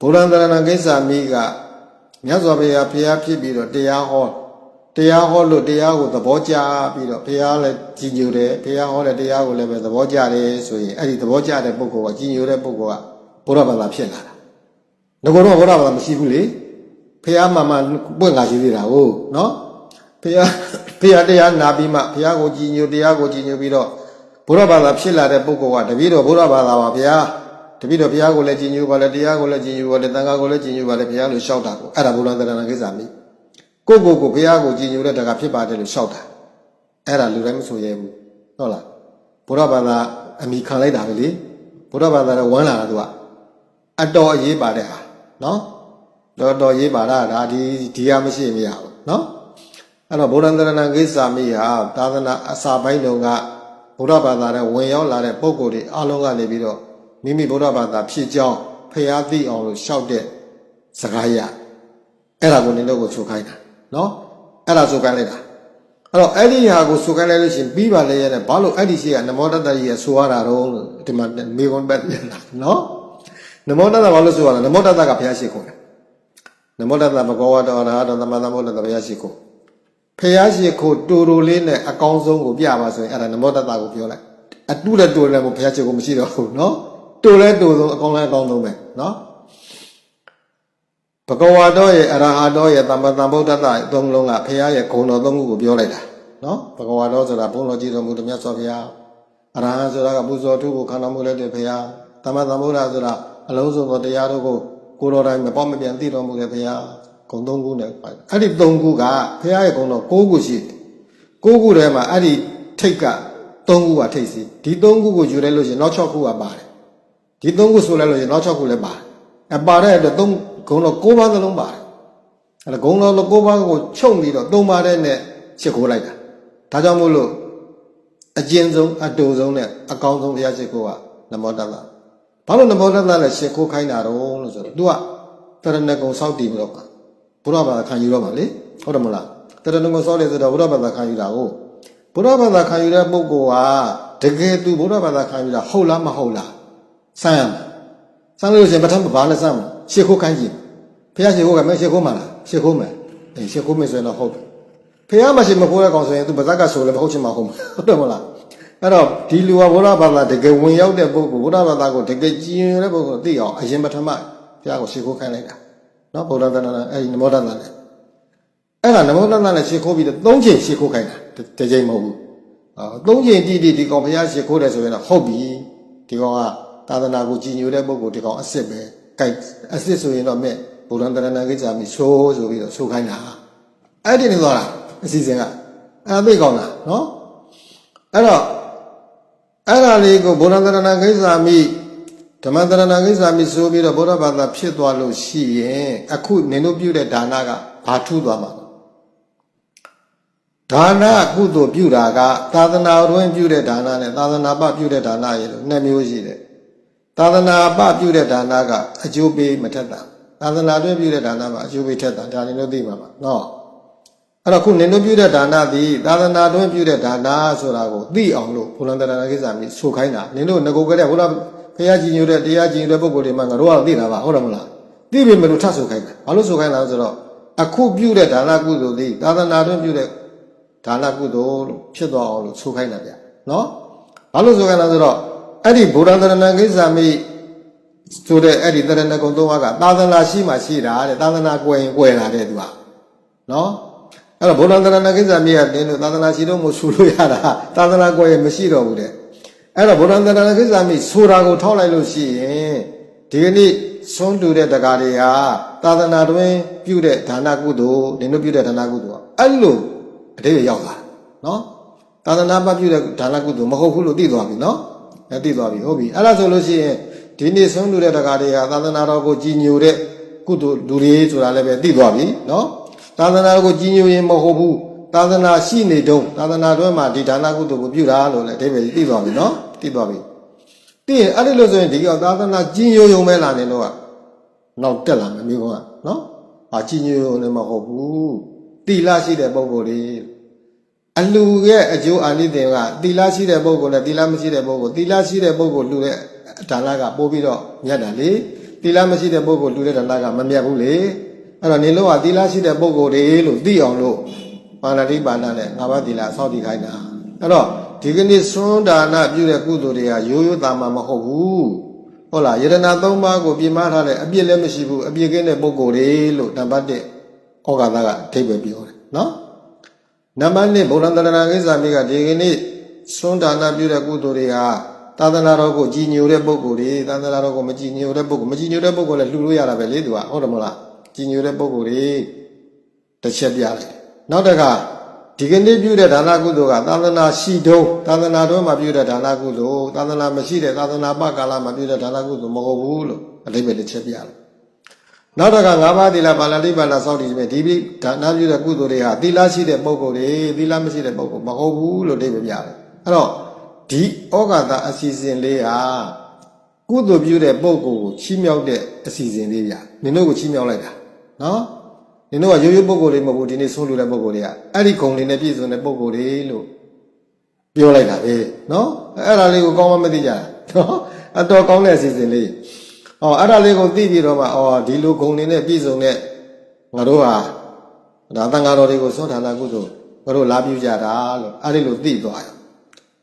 ဗုဒ္ဓံတရဏကိစ္စမိကမြတ်စွာဘုရားဖျားဖြစ်ပြီးတော့တရားဟောတရားဟောလို့တရားကိုသဘောကျပြီးတော့ဘုရားလည်းကြည်ညိုတယ်ဘုရားဟောတဲ့တရားကိုလည်းပဲသဘောကျတယ်ဆိုရင်အဲ့ဒီသဘောကျတဲ့ပုဂ္ဂိုလ်ကကြည်ညိုတဲ့ပုဂ္ဂိုလ်ကဘုရားဘာသာဖြစ်လာတာငကောတော့ဘုရားဘာသာမရှိဘူးလေဘုရားမှမှပွင့်လာရှိသေးတာဟုတ်နော်ဘုရားဘုရားတရားနာပြီးမှဘုရားကိုကြည်ညိုတရားကိုကြည်ညိုပြီးတော့ဘုရားဘာသာဖြစ်လာတဲ့ပုဂ္ဂိုလ်ကတပည့်တော်ဘုရားဘာသာပါဗျာ တပည့်တော်ဘုရားကိုလည်းကြည်ညိုပါလေတရားကိုလည်းကြည်ညိုပါလေတန်ခါကိုလည်းကြည်ညိုပါလေဘုရားလို့ရှောက်တာကိုအဲ့ဒါဘုရားတရားနာကိစ္စမိကိုကိုကိုဘုရားကိုကြည်ညိုတဲ့တကဖြစ်ပါတယ်လို့ရှောက်တာအဲ့ဒါလူတိုင်းမဆိုရဲဘူးဟုတ်လားဘုရားဘာသာအမိခံလိုက်တာပဲလေဘုရားဘာသာကဝမ်းလာတာသူကအတော်အရေးပါတဲ့ဟာနော်တော်တော်ရေးပါတာဒါဒီဒီဟာမရှိမရဘူးနော်အဲ့တော့ဗုဒ္ဓံတရဏကိစ္စမိဟာသာသနာအစာပိုင်းတုန်းကဗုဒ္ဓဘာသာနဲ့ဝင်ရောက်လာတဲ့ပုံကိုယ်တွေအလုံးကနေပြီးတော့ မိမိဗုဒ္ဓဘာသာဖြစ်ကြောင်းဖျားသိအောင်လို့ရှောက်တဲ့စကားရအဲ့ဒါကိုနင်တို့ကိုဆိုခိုင်းတာနော်အဲ့ဒါဆိုခိုင်းလိုက်တာအဲ့တော့အဲ့ဒီဟာကိုဆိုခိုင်းလိုက်လို့ရှိရင်ပြီးပါလေရဲ့ဘာလို့အဲ့ဒီရှိကနမောတတ္တကြီးကဆိုရတာတော့လို့ဒီမှာမေခွန်ပဲပြန်လာနော်နမောတတ္တဘာလို့ဆိုရတာနမောတတ္တကဘုရားရှိခိုးတယ်နမောတတ္တဘဂဝါတောအရဟတောသမ္မာသမ္ဗုဒ္ဓတ္တဘုရားရှိခိုးဖះရှိခိုးတူတူလေးနဲ့အကောင်းဆုံးကိုပြပါဆိုရင်အဲ့ဒါနမောတတ္တကိုပြောလိုက်အတူလည်းတူလည်းမဖះရှိခိုးမရှိတော့ဘူးနော် တူလည်းတူဆုံးအကောင်းလည်းအကောင်းဆုံးပဲနော်ဘဂဝါတော်ရဲ့အရဟတော်ရဲ့သမ္မာသမ္ဗုဒ္ဓတ္တအသုံးလုံးကဖះရဲ့ဂုဏ်တော်သုံးခုကိုပြောလိုက်တာနော်ဘဂဝါတော်ဆိုတာဘုန်းတော်ကြည်တော်မူတဲ့မြတ်စွာဘုရားအရဟံဆိုတာကပူဇော်ထုကိုခန္ဓာမူလိုက်တဲ့ဘုရားသမ္မာသမ္ဗုဒ္ဓဆိုတာအလုံးစုံသောတရားတို့ကိုကိုယ်တော်တိုင်မပေါ့မပြန်သိတော်မူတဲ့ဘုရားဂုံသုံးခုနဲ့ပါတယ်အဲ့ဒီသုံးခုကဘုရားရဲ့ဂုံတော်၉ခုရှိတယ်၉ခုထဲမှာအဲ့ဒီထိတ်က၃ခုကထိတ်စီဒီ၃ခုကိုယူလိုက်လို့ရှိရင်နောက်၆ခုကပါတယ် ဒီ၃ခုဆိုလိုက်လို့ရှိရင်နောက်၆ခုလည်းပါတယ်အပါတဲ့အတွက်သုံးဂုံတော်၉ပါးသလုံးပါတယ်အဲ့ဒါဂုံတော်၉ပါးကိုချုပ်ပြီးတော့၃ပါးတဲ့နဲ့ရှစ်ခိုးလိုက်တာဒါကြောင့်မို့လို့အကျဉ်းဆုံးအတူဆုံးနဲ့အကောင်းဆုံးဘုရားရှိခိုးကနမောတ္တလာဘာလို့နမောတ္တလာနဲ့ရှစ်ခိုးခိုင်းတာတော့လို့ဆိုတော့ तू ကတရဏဂုံစောက်တည်ပြီးတော့ပါဘုရားဘာသာခံယူတော့မှာလေဟုတ်တယ်မလားတရဏဂုံစောက်တယ်ဆိုတော့ဘုရားဘာသာခံယူတာကိုဘုရားဘာသာခံယူတဲ့ပုဂ္ဂိုလ်ကတကယ် तू ဘုရားဘာသာခံယူတာဟုတ်လားမဟုတ်လား စမ်းရမယ်စမ်းလို့ရှိရင်ပထမဘာနဲ့စမ်းမလဲရှေခိုးခိုင်းကြည့်ဖះရှေခိုးကမင်းရှေခိုးမလားရှေခိုးမယ်အေးရှေခိုးမယ်ဆိုရင်တော့ဟုတ်တယ်ဖះမရှိမခိုးရကောင်ဆိုရင်သူဗဇက်ကဆိုလည်းမဟုတ်ချင်မှာဟုတ်မှာဟုတ်တယ်မလားအဲ့တော့ဒီလူကဘုရားဘာသာတကယ်ဝင်ရောက်တဲ့ပုဂ္ဂိုလ်ဘုရားဘာသာကိုတကယ်ကြည်ရင်တဲ့ပုဂ္ဂိုလ်သိအောင်အရင်ပထမဖះကိုရှေခိုးခိုင်းလိုက်တာနော်ဗုဒ္ဓသာသနာအဲ့ဒီနမောတနာနဲ့အဲ့ဒါနမောတနာနဲ့ရှေခိုးပြီးတော့၃ချိန်ရှေခိုးခိုင်းတာတစ်ချိန်မဟုတ်ဘူးအော်၃ချိန်တိတိဒီကောင်ဖះရှေခိုးတယ်ဆိုရင်တော့ဟုတ်ပြီဒီကောင်က သာသနာကိုကြည်ညိုတဲ့ပုဂ္ဂိုလ်ဒီကောင်အစ်စ်ပဲကြိုက်အစ်စ်ဆိုရင်တော့မဲ့ဗုဒ္ဓတရဏကိစ္စမိဆိုးဆိုပြီးတော့ဆိုခိုင်းတာအဲ့ဒီနေသွားတာအစီအစဉ်ကအဲ့သိကောင်းတာနော်အဲ့တော့အဲ့ဒါလေးကိုဗုဒ္ဓတရဏကိစ္စမိဓမ္မတရဏကိစ္စမိဆိုပြီးတော့ဗုဒ္ဓဘာသာဖြစ်သွားလို့ရှိရင်အခုနင်တို့ပြုတဲ့ဒါနကဘာထူးသွားမှာလဲဒါနကုသိုလ်ပြုတာကသာသနာတွင်ပြုတဲ့ဒါနနဲ့သာသနာပပြုတဲ့ဒါနရေလို့နှစ်မျိုးရှိတယ် သာသနာပပြုတဲ့ဒါနကအကျိုးပေးမထက်တာသာသနာတွင်ပြုတဲ့ဒါနမှာအကျိုးပေးထက်တာဒါနင်တို့သိမှာပါနော်အဲ့တော့ခုနင်တို့ပြုတဲ့ဒါနသည်သာသနာတွင်ပြုတဲ့ဒါနဆိုတာကိုသိအောင်လို့ဘုလန္တရာကိစ္စမျိုးဆိုခိုင်းတာနင်တို့ငကိုကတဲ့ဘုရားဖရာကြီးညိုတဲ့တရားကြီးညိုတဲ့ပုဂ္ဂိုလ်တွေမှငါတို့ကတော့သိတာပါဟုတ်တယ်မလားသိပြီမလို့ထဆိုခိုင်းတာဘာလို့ဆိုခိုင်းတာလဲဆိုတော့အခုပြုတဲ့ဒါနကုသိုလ်သည်သာသနာတွင်ပြုတဲ့ဒါနကုသိုလ်လို့ဖြစ်သွားအောင်လို့ဆိုခိုင်းတာဗျနော်ဘာလို့ဆိုခိုင်းတာဆိုတော့ အဲ့ဒီဘုရားတရဏကိစ္စမျိုးဆိုတဲ့အဲ့ဒီတရဏဂုံသုံးပါးကသာသနာရှိမှရှိတာတဲ့သာသနာကွယ်ရင်ကွယ်လာတဲ့သူကနော်အဲ့တော့ဘုရားသရဏကိစ္စမြေကတင်းလို့သာသနာရှိတော့မို့ဆူလို့ရတာသာသနာကွယ်ရင်မရှိတော့ဘူးတဲ့အဲ့တော့ဘုရားသရဏကိစ္စမြေဆိုတာကိုထောက်လိုက်လို့ရှိရင်ဒီကနေ့သွန်းတူတဲ့တကားတွေဟာသာသနာတွင်ပြုတဲ့ဒါနကုသိုလ်နင်တို့ပြုတဲ့ဒါနကုသိုလ်အဲ့လိုအတိတ်ရောက်လာနော်သာသနာပပြုတဲ့ဒါနကုသိုလ်မဟုတ်ဘူးလို့သိသွားပြီနော် အဲ့သိသွားပြီဟုတ်ပြီအဲ့ဒါဆိုလို့ရှိရင်ဒီနေ့သွန်းတူတဲ့တကားတွေဟာသာသနာတော်ကိုကြည်ညိုတဲ့ကုသိုလ်လူတွေဆိုတာလည်းပဲသိသွားပြီနော်သာသနာကိုကြီးညိုရင်မဟုတ်ဘူးသာသနာရှိနေတုံးသာသနာတွဲမှာဒီဒါနကုသိုလ်ကိုပြုတာလို့လည်းအဓိပ္ပာယ်သိသွားပြီနော်သိသွားပြီသိရင်အဲ့ဒီလို့ဆိုရင်ဒီကသာသနာကြီးညိုယုံမဲလာနေတော့ကနောက်တက်လာမယ်မျိုးကနော်အာကြီးညိုယုံလည်းမဟုတ်ဘူးတိလရှိတဲ့ပုံကိုယ်တွေ အလူရဲ့အကျိုးအာနိသင်ကတိလရှိတဲ့ပုံကိုယ်နဲ့တိလမရှိတဲ့ပုံကိုယ်တိလရှိတဲ့ပုံကိုယ်လူတဲ့ဒါနကပို့ပြီးတော့မြတ်တာလေသီလမရှိတဲ့ပုဂ္ဂိုလ်လူတဲ့ဒါနကမမြတ်ဘူးလေအဲ့တော့နေလို့ကသီလရှိတဲ့ပုဂ္ဂိုလ်တွေလို့သိအောင်လို့ပါဏာတိပါဏာနဲ့ငါးပါးသီလစောင့်တည်ခိုင်းတာအဲ့တော့ဒီကနေ့သွန်းဒါနပြုတဲ့ကုသိုလ်တွေကရိုးရိုးသားမှမဟုတ်ဘူးဟုတ်လားယရဏသုံးပါးကိုပြင်မထားတဲ့အပြစ်လည်းမရှိဘူးအပြစ်ကင်းတဲ့ပုဂ္ဂိုလ်တွေလို့နံပါတ်1ဩဃာသကအထိပ္ပယ်ပြောတယ်နော် နံပါတ်1ဗုဒ္ဓံတရဏကိစ္စမိကဒီကနေ့သွန်းဒါနပြုတဲ့ကုသိုလ်တွေဟာသာသနာတော်ကိုကြည်ညိုတဲ့ပုဂ္ဂိုလ်တွေသာသနာတော်ကိုမကြည်ညိုတဲ့ပုဂ္ဂိုလ်မကြည်ညိုတဲ့ပုဂ္ဂိုလ်လည်းလှူလို့ရတာပဲလေသူကဟုတ်တယ်မဟုတ်လားကြည်ညိုတဲ့ပုဂ္ဂိုလ်တွေတစ်ချက်ပြလိုက်နောက်တစ်ခါဒီကနေ့ပြုတဲ့ဒါနကုသိုလ်ကသာသနာရှိတုံးသာသနာတော်မှာပြုတဲ့ဒါနကုသိုလ်သာသနာမရှိတဲ့သာသနာပကာလမှာပြုတဲ့ဒါနကုသိုလ်မဟုတ်ဘူးလို့အလေးပဲတစ်ချက်ပြလိုက် နောက်တစ်ခါ၅ပါးသီလပါဠိပါဠိစောင့်တည်ခြင်းဒီပြီးဒါနပြုတဲ့ကုသိုလ်တွေဟာသီလရှိတဲ့ပုဂ္ဂိုလ်တွေသီလမရှိတဲ့ပုဂ္ဂိုလ်မဟုတ်ဘူးလို့အဓိပ္ပာယ်ပြတယ်အဲ့တော့ဒီဩဃာတအစီအစဉ်လေးဟာကုသိုလ်ပြုတဲ့ပုဂ္ဂိုလ်ကိုချီးမြှောက်တဲ့အစီအစဉ်လေးပြနင်တို့ကိုချီးမြှောက်လိုက်တာနော်နင်တို့ကရိုးရိုးပုဂ္ဂိုလ်လေးမဟုတ်ဘူးဒီနေ့ဆုံးလူတဲ့ပုဂ္ဂိုလ်တွေကအဲ့ဒီဂုံလေးနဲ့ပြည့်စုံတဲ့ပုဂ္ဂိုလ်တွေလို့ပြောလိုက်တာပဲနော်အဲ့ဒါလေးကိုကောင်းမှမသိကြတာနော်အတော်ကောင်းတဲ့အစီအစဉ်လေး အော်အဲ့ဒါလေးကိုသိပြီးတော့မှအော်ဒီလိုဂုံနေနဲ့ပြည့်စုံတဲ့ငါတို့ဟာဒါတန်ဃာတော်တွေကိုသွန်ထာနာကုသိုလ်ငါတို့လာပြုကြတာလို့အဲ့ဒီလိုသိသွားရ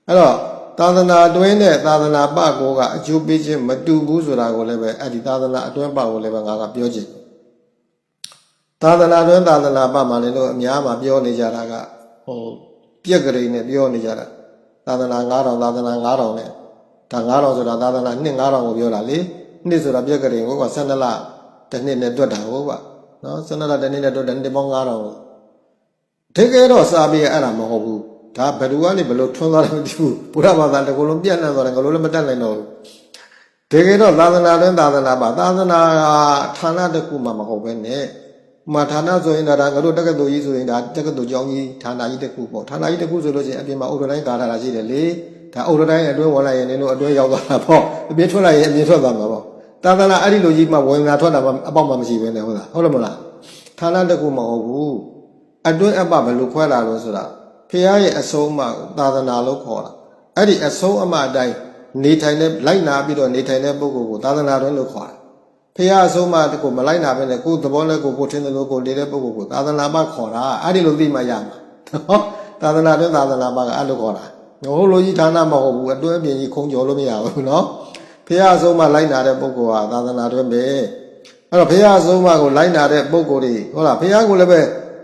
အဲ့တော့သာသနာအတွင်းနဲ့သာသနာပကိုကအကျိုးပေးခြင်းမတူဘူးဆိုတာကိုလည်းပဲအဲ့ဒီသာသနာအတွင်းပကိုလည်းပဲငါကပြောချင်သာသနာအတွင်းသာသနာပမှာလည်းလို့အများမှာပြောနေကြတာကဟိုပြက်ကလေးနဲ့ပြောနေကြတာသာသနာ9000သာသနာ9000နဲ့ဒါ9000ဆိုတာသာသနာနှစ်9000ကိုပြောတာလေ နှစ်ဆိုတာပြက်ကလေးကိုက12လတစ်နှစ်နဲ့တွက်တာဟုတ်ပါနော်12လတစ်နှစ်နဲ့တွက်တယ်နှစ်ပေါင်း9000လို့တကယ်တော့စာပြေအဲ့ဒါမဟုတ်ဘူးဒါဘယ်သူကနေဘယ်လိုထွန်းသွားတယ်မသိဘူးဘုရားဘာသာတကူလုံးပြန့်နှံ့သွားတယ်ငါတို့လည်းမတတ်နိုင်တော့ဘူးတကယ်တော့သာသနာတွင်သာသနာပါသာသနာဌာနတစ်ခုမှမဟုတ်ပဲနဲ့မဌာနဆိုရင်ဒါငါတို့တက္ကသိုလ်ကြီးဆိုရင်ဒါတက္ကသိုလ်ကျောင်းကြီးဌာနကြီးတစ်ခုပေါ့ဌာနကြီးတစ်ခုဆိုလို့ရှိရင်အပြင်မှာအုတ်တိုင်းကာထားတာရှိတယ်လေဒါအုတ်တိုင်းအတွင်းဝင်လိုက်ရင်နင်တို့အတွင်းရောက်သွားတာပေါ့အပြင်ထွက်လိုက်ရင်အပြင်ထွက်သွားမှာပေါ့ သာသနာအဲ့ဒီလိုကြီးမှဝင်လာထွက်လာမှအပေါက်မှမရှိဘဲနဲ့ဟုတ်လားဟုတ်လားမလားဌာနတစ်ခုမဟုတ်ဘူးအတွင်းအပဘယ်လိုခွဲလာလို့ဆိုတာဖះရဲ့အဆုံးအမကိုသာသနာလို့ခေါ်တာအဲ့ဒီအဆုံးအမအတိုင်းနေထိုင်တဲ့လိုက်နာပြီးတော့နေထိုင်တဲ့ပုဂ္ဂိုလ်ကိုသာသနာတွင်လို့ခေါ်တာဖះအဆုံးအမတကိုမလိုက်နာဘဲနဲ့ကိုယ်သဘောနဲ့ကိုယ်ကိုထင်တယ်လို့ကိုယ်နေတဲ့ပုဂ္ဂိုလ်ကိုသာသနာမခေါ်တာအဲ့ဒီလိုသိမှရမှာနော်သာသနာတွင်သာသနာမကအဲ့လိုခေါ်တာဟိုလိုကြီးဌာနမဟုတ်ဘူးအတွင်းအပြင်ကြီးခုံကျော်လို့မရဘူးနော် ဖះအဆုံးမလိုက်နာတဲ့ပုဂ္ဂိုလ်ဟာသာသနာတွင်ပဲအဲ့တော့ဖះအဆုံးမကိုလိုက်နာတဲ့ပုဂ္ဂိုလ်တွေဟုတ်လားဖះကိုလည်းပဲ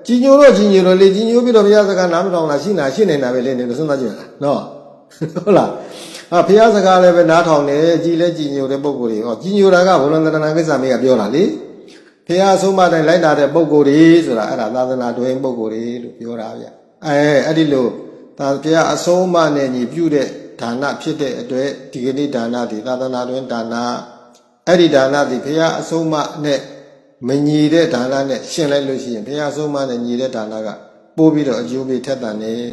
ကြီးညိုတော့ကြီးညိုတော့လေကြီးညိုပြီးတော့ဖះစကားနားမထောင်လားရှိနာရှိနေတာပဲလေနေလို့စဉ်းစားကြည့်လားနော်ဟုတ်လားအာဖះစကားလည်းပဲနားထောင်တယ်ကြီးလဲကြီးညိုတဲ့ပုဂ္ဂိုလ်တွေဟောကြီးညိုတာကဘုလန္တနာကိစ္စမေးကပြောတာလေဖះအဆုံးမတိုင်းလိုက်နာတဲ့ပုဂ္ဂိုလ်တွေဆိုတာအဲ့ဒါသာသနာတွင်ပုဂ္ဂိုလ်တွေလို့ပြောတာဗျအဲအဲ့ဒီလိုဒါဖះအဆုံးမနဲ့ညီပြုတဲ့ ဒါနဖြစ်တဲ့အတွက်ဒီကနေ့ဒါနဒီသာသနာတွင်ဒါနအဲ့ဒီဒါနဒီဘုရားအဆုံးအမနဲ့မညီတဲ့ဒါနနဲ့ရှင်းလိုက်လို့ရှိရင်ဘုရားအဆုံးအမနဲ့ညီတဲ့ဒါနကပို့ပြီးတော့အကျိုးပေးထက်တန်တယ်